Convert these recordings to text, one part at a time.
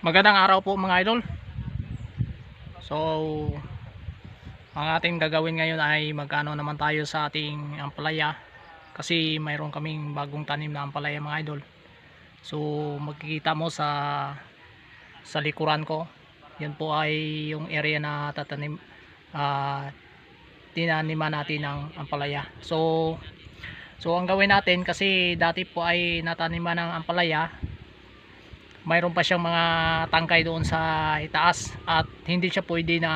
Magandang araw po mga idol. So, ang ating gagawin ngayon ay magkano naman tayo sa ating ampalaya kasi mayroon kaming bagong tanim na ampalaya mga idol. So, magkikita mo sa sa likuran ko. Yan po ay yung area na tatanim ah tinaniman natin ng ampalaya. So, so ang gawin natin kasi dati po ay nataniman ng ampalaya mayroon pa siyang mga tangkay doon sa itaas at hindi siya pwede na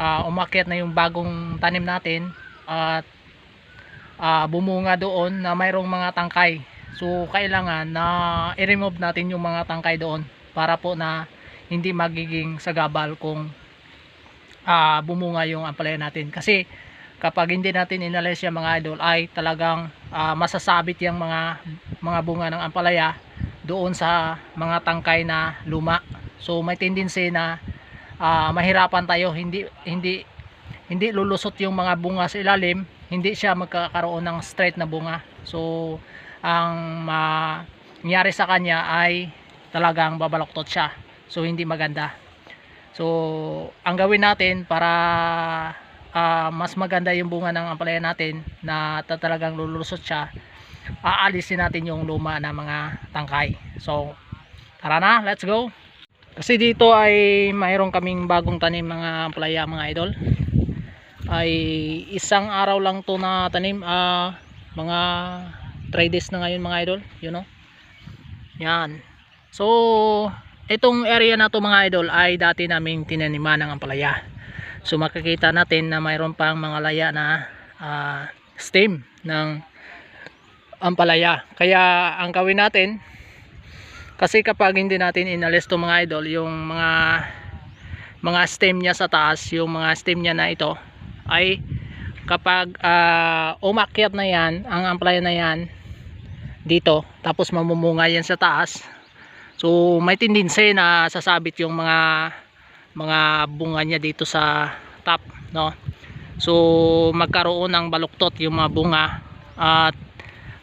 ah, umakyat na yung bagong tanim natin at ah, bumunga doon na mayroong mga tangkay. So kailangan na i-remove natin yung mga tangkay doon para po na hindi magiging sagabal kung ah, bumunga yung ampalaya natin. Kasi kapag hindi natin inalis yung mga idol ay talagang ah, masasabit yung mga mga bunga ng ampalaya doon sa mga tangkay na luma. So may tendency na ah, mahirapan tayo hindi hindi hindi lulusot yung mga bunga sa ilalim, hindi siya magkakaroon ng straight na bunga. So ang mangyari sa kanya ay talagang babaloktot siya. So hindi maganda. So ang gawin natin para ah, mas maganda yung bunga ng ampalaya natin na ta- talagang lulusot siya aalisin natin yung luma na mga tangkay. So tara na let's go. Kasi dito ay mayroon kaming bagong tanim mga ampalaya mga idol. Ay isang araw lang to na tanim ah, mga 3 days na ngayon mga idol you know? Yan. So itong area na to mga idol ay dati naming tinaniman ng ampalaya so makikita natin na mayroon pang mga laya na ah, stem ng ampalaya. Kaya ang gawin natin kasi kapag hindi natin inalis to mga idol yung mga mga stem niya sa taas, yung mga stem niya na ito ay kapag ah, umakyat na yan, ang ampalaya na yan dito, tapos mamumunga yan sa taas. So may tendency na sasabit yung mga mga bunga niya dito sa top, no? So magkaroon ng baluktot yung mga bunga at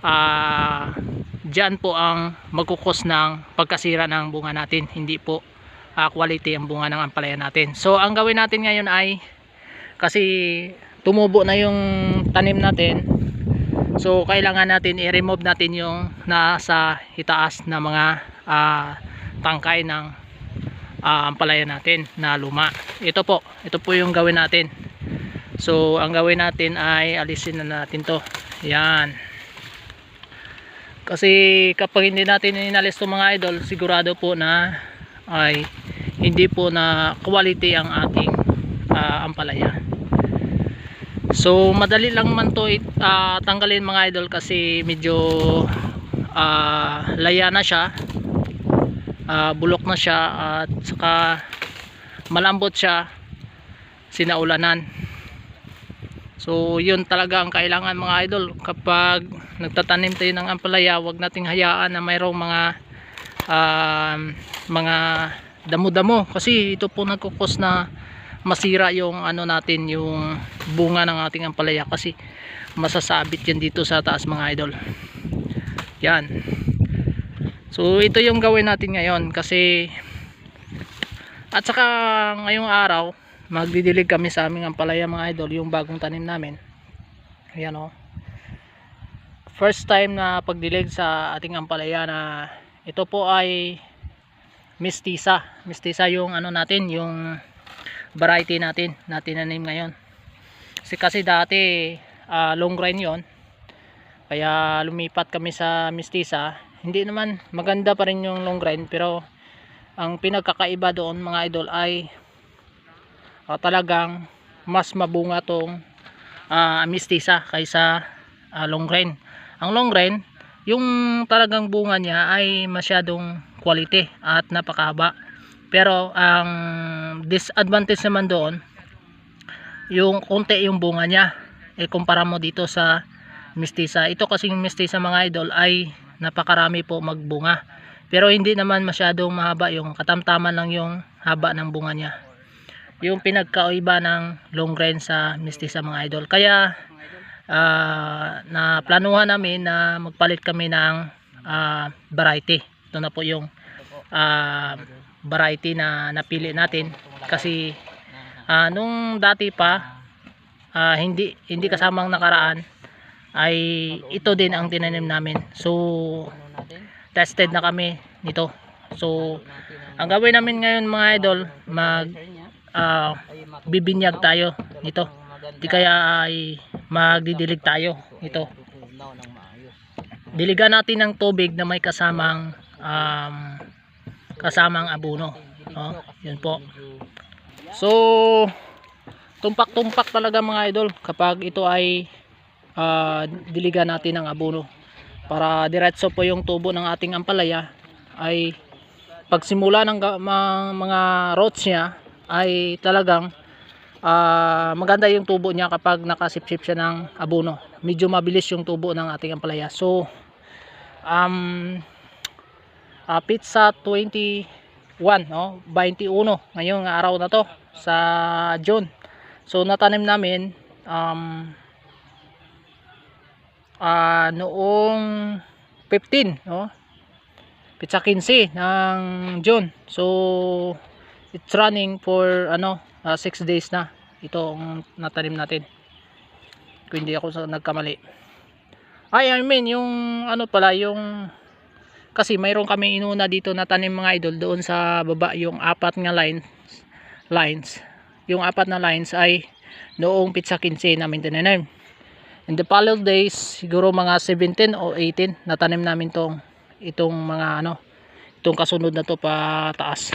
ah dyan po ang magkukos ng pagkasira ng bunga natin. Hindi po ah, quality ang bunga ng ampalaya natin. So ang gawin natin ngayon ay kasi tumubo na yung tanim natin so kailangan natin i-remove natin yung nasa itaas na mga ah, tangkay ng ah, ampalaya natin na luma. Ito po ito po yung gawin natin. So ang gawin natin ay alisin na natin to. Yan kasi kapag hindi natin inalis itong mga idol sigurado po na ay hindi po na quality ang ating ah, ampalaya. So madali lang man to it, ah, tanggalin mga idol kasi medyo ah, laya na siya ah, bulok na siya at saka malambot siya sinaulanan So yun talaga ang kailangan mga idol. Kapag nagtatanim tayo ng ampalaya wag nating hayaan na mayroong mga um, mga damo-damo. Kasi ito po nagkukos na masira yung ano natin yung bunga ng ating ampalaya. Kasi masasabit yan dito sa taas mga idol. Yan. So ito yung gawin natin ngayon. Kasi at saka ngayong araw magdidilig kami sa aming ampalaya mga idol yung bagong tanim namin. Ayan o first time na pagdilig sa ating ampalaya na ito po ay mistisa mistisa yung ano natin yung variety natin na tinanim ngayon. Kasi, kasi dati ah, long grain yon kaya lumipat kami sa mistisa hindi naman maganda pa rin yung long grain pero ang pinagkakaiba doon mga idol ay uh, talagang mas mabunga tong uh, mistisa kaysa uh, long grain. Ang long grain, yung talagang bunga niya ay masyadong quality at napakahaba. Pero ang disadvantage naman doon, yung konti yung bunga niya. E kumpara mo dito sa mistisa. Ito kasi yung mistisa mga idol ay napakarami po magbunga. Pero hindi naman masyadong mahaba yung katamtaman lang yung haba ng bunga niya yung pinagkaiba ng long grain sa mistisa mga idol. Kaya ah, na planuhan namin na magpalit kami ng ah, variety. Ito na po yung ah, variety na napili natin. Kasi ah, nung dati pa ah, hindi hindi kasamang nakaraan ay ito din ang tinanim namin. So tested na kami nito. So ang gawin namin ngayon mga idol mag ah, bibinyag tayo nito. Di kaya ay magdidilig tayo nito. Diligan natin ng tubig na may kasamang um, kasamang abono. Oh, yun po. So tumpak-tumpak talaga mga idol kapag ito ay ah, diligan natin ng abono. Para diretso po yung tubo ng ating ampalaya ay pagsimula ng ga- ma- mga roots niya ay talagang ah, maganda yung tubo niya kapag nakasipsip siya ng abono. Medyo mabilis yung tubo ng ating ampalaya. So um ah, pizza 21 no? 21 ngayong araw na to sa June. So natanim namin um ah, noong 15 no? Pizza 15 ng June. So it's running for ano 6 days na itong natanim natin. Kung hindi ako nagkamali. Ay I mean yung ano pala yung kasi mayroon kami inuna dito na tanim mga idol doon sa baba yung apat nga lines lines. Yung apat na lines ay noong pizza 15 namin tinanim. In the following days siguro mga 17 o 18 natanim namin tong itong mga ano itong kasunod na to pa taas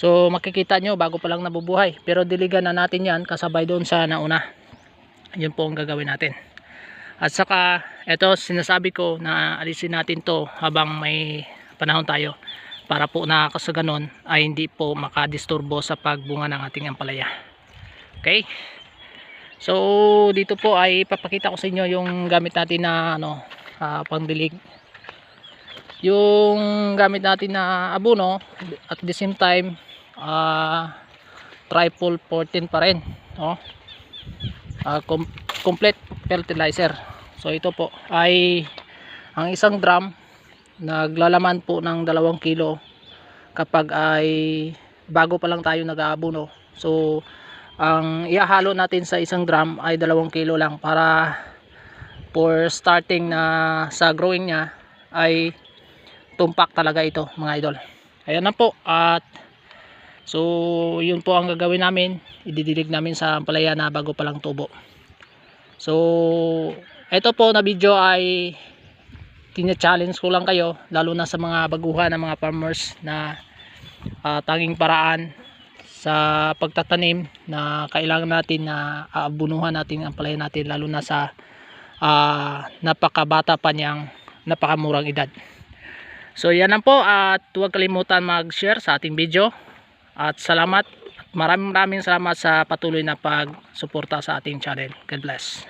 so makikita nyo bago pa lang nabubuhay. Pero diligan na natin yan kasabay doon sa nauna. Yun po ang gagawin natin. At saka ito sinasabi ko na alisin natin to habang may panahon tayo. Para po na sa ganon ay hindi po makadisturbo sa pagbunga ng ating ampalaya. Okay? So dito po ay papakita ko sa inyo yung gamit natin na ano ah, pangdilig. Yung gamit natin na abono at the same time ah triple 14 pa rin no? Ah, com- complete fertilizer. So ito po ay ang isang drum naglalaman po ng 2 kilo kapag ay bago pa lang tayo nag-aabono so ang iahalo natin sa isang drum ay 2 kilo lang para for starting na sa growing niya ay tumpak talaga ito mga idol. Ayan na po at so yun po ang gagawin namin. Ididilig namin sa palaya na bago pa lang tubo. So ito po na video ay tina-challenge ko lang kayo lalo na sa mga baguhan ng mga farmers na ah, tanging paraan sa pagtatanim na kailangan natin na aabunuhan natin ang palaya natin lalo na sa ah, napakabata pa niyang napakamurang edad. So yan lang po at huwag kalimutan mag-share sa ating video at salamat. Maraming maraming salamat sa patuloy na pagsuporta sa ating channel. God bless